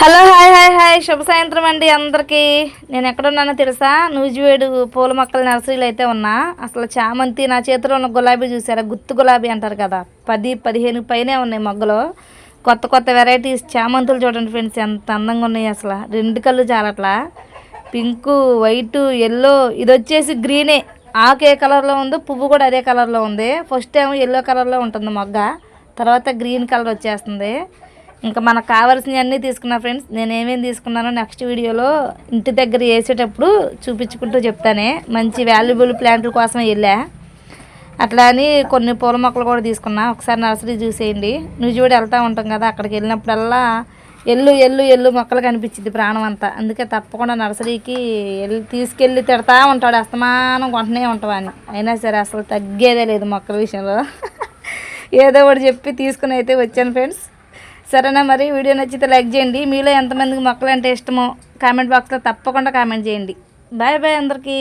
Hello hi hi hi. శుభ సాయంత్రం అండి అందరికీ. నేను ఎక్కడున్నానో తెలుసా? నూజివేడు పూల మొక్కల నర్సరీలో అయితే ఉన్నా. అసలు చామంతి నా చేతిలో ఉన్న గులాబీ చూసారా? గుత్తు గులాబీ అంటారు కదా. పది పదిహేను పైనే ఉన్నాయి మొగ్గలు. కొత్త కొత్త వెరైటీస్. చామంతులు చూడండి ఫ్రెండ్స్ ఎంత అందంగా ఉన్నాయి అసలు. రెండు కళ్ళు చాలట్లా. Pink white yellow. ఇది వచ్చేసి గ్రీనే. ఆకు ఏ కలర్లో ఉందో పువ్వు కూడా అదే కలర్లో ఉంది. ఫస్ట్ ఏమో ఎల్లో కలర్లో ఉంటుంది మొగ్గ. తర్వాత గ్రీన్ కలర్ వచ్చేస్తుంది. ఇంకా మనకు కావాల్సినవన్నీ తీసుకున్నా ఫ్రెండ్స్. నేను ఏమేమి తీసుకున్నానో నెక్స్ట్ వీడియోలో ఇంటి దగ్గర వేసేటప్పుడు చూపించుకుంటూ చెప్తానే. మంచి వాల్యుబుల్ ప్లాంట్ల కోసం వెళ్ళా. అట్లా అని కొన్ని పూల మొక్కలు కూడా తీసుకున్నా. ఒకసారి నర్సరీ చూసేయండి. నువ్వు వెళ్తూ ఉంటాం కదా అక్కడికి వెళ్ళినప్పుడల్లా ఎల్లు ఎల్లు ఎల్లు మొక్కలు కనిపించింది ప్రాణం అంతా అందుకే తప్పకుండా నర్సరీకి వెళ్ళి తీసుకెళ్ళి తిడతా ఉంటాడు. అస్తమానం కొంటనే ఉంటామని అయినా సరే అసలు తగ్గేదే లేదు మొక్కల విషయంలో. ఏదో ఒకటి చెప్పి తీసుకుని అయితే వచ్చాను ఫ్రెండ్స్. సరేనా మరి? వీడియో నచ్చితే లైక్ చేయండి. మీలో ఎంతమందికి మొక్కలు అంటే ఇష్టమో కామెంట్ బాక్స్లో తప్పకుండా కామెంట్ చేయండి. బాయ్ బాయ్ అందరికీ.